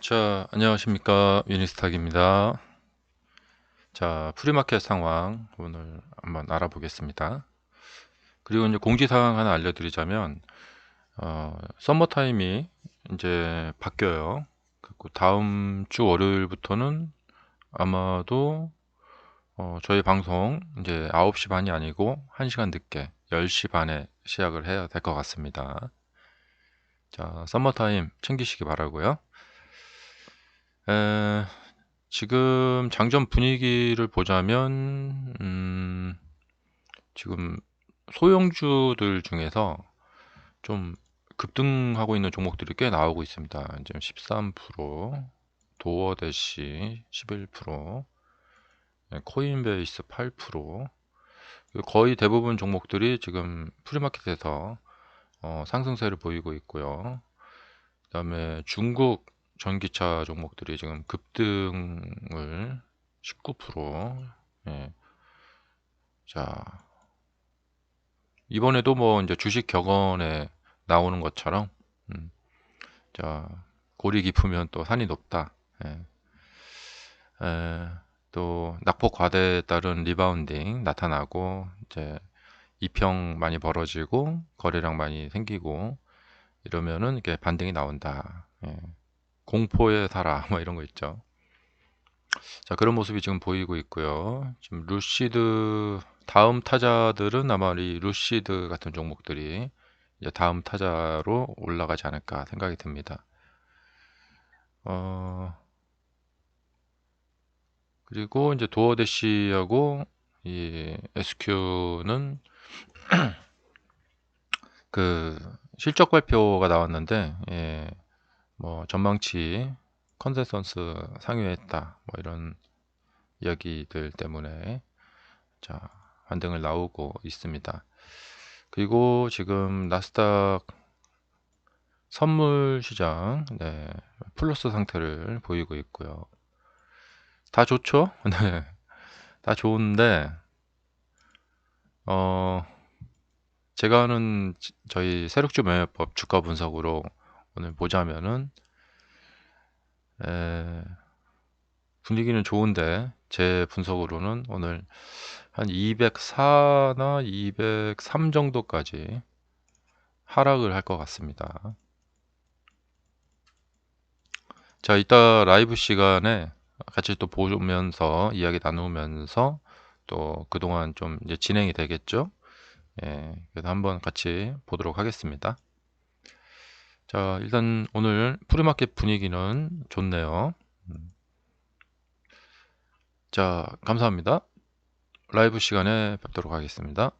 자, 안녕하십니까. 유니스탁입니다. 자, 프리마켓 상황 오늘 한번 알아보겠습니다. 그리고 이제 공지사항 하나 알려드리자면, 어, 썸머타임이 이제 바뀌어요. 그리고 다음 주 월요일부터는 아마도 어, 저희 방송 이제 9시 반이 아니고 1시간 늦게 10시 반에 시작을 해야 될 것 같습니다. 자, 썸머타임 챙기시기 바라고요. 에, 지금 장전 분위기를 보자면 음, 지금 소형주들 중에서 좀 급등하고 있는 종목들이 꽤 나오고 있습니다. 지금 13%, 도어대시 11%, 네, 코인베이스 8%, 거의 대부분 종목들이 지금 프리마켓에서 어, 상승세를 보이고 있고요. 그 다음에 중국 전기차 종목들이 지금 급등을 19%. 예. 자, 이번에도 뭐 이제 주식 격언에 나오는 것처럼, 음, 자, 골이 깊으면 또 산이 높다. 예. 에, 또 낙폭 과대에 따른 리바운딩 나타나고 이제 이평 많이 벌어지고 거래량 많이 생기고 이러면은 이게 반등이 나온다. 예. 공포에 살아 뭐 이런 거 있죠. 자 그런 모습이 지금 보이고 있고요. 지금 루시드 다음 타자들은 아마 이 루시드 같은 종목들이 이제 다음 타자로 올라가지 않을까 생각이 듭니다. 어 그리고 이제 도어대시하고 이 SQ는 그 실적 발표가 나왔는데 예, 뭐 전망치 컨센서스 상회했다 뭐 이런 이야기들 때문에 자 반등을 나오고 있습니다. 그리고 지금 나스닥 선물 시장 네, 플러스 상태를 보이고 있고요. 다 좋죠? 네. 다 좋은데 어 제가 하는 저희 세력주 매매법 주가 분석으로 오늘 보자면은 에, 분위기는 좋은데 제 분석으로는 오늘 한 204나 203 정도까지 하락을 할 것 같습니다. 자, 이따 라이브 시간에 같이 또 보면서 이야기 나누면서 또 그동안 좀 이제 진행이 되겠죠. 예, 그래서 한번 같이 보도록 하겠습니다. 자, 일단 오늘 프리마켓 분위기는 좋네요. 음. 자, 감사합니다. 라이브 시간에 뵙도록 하겠습니다.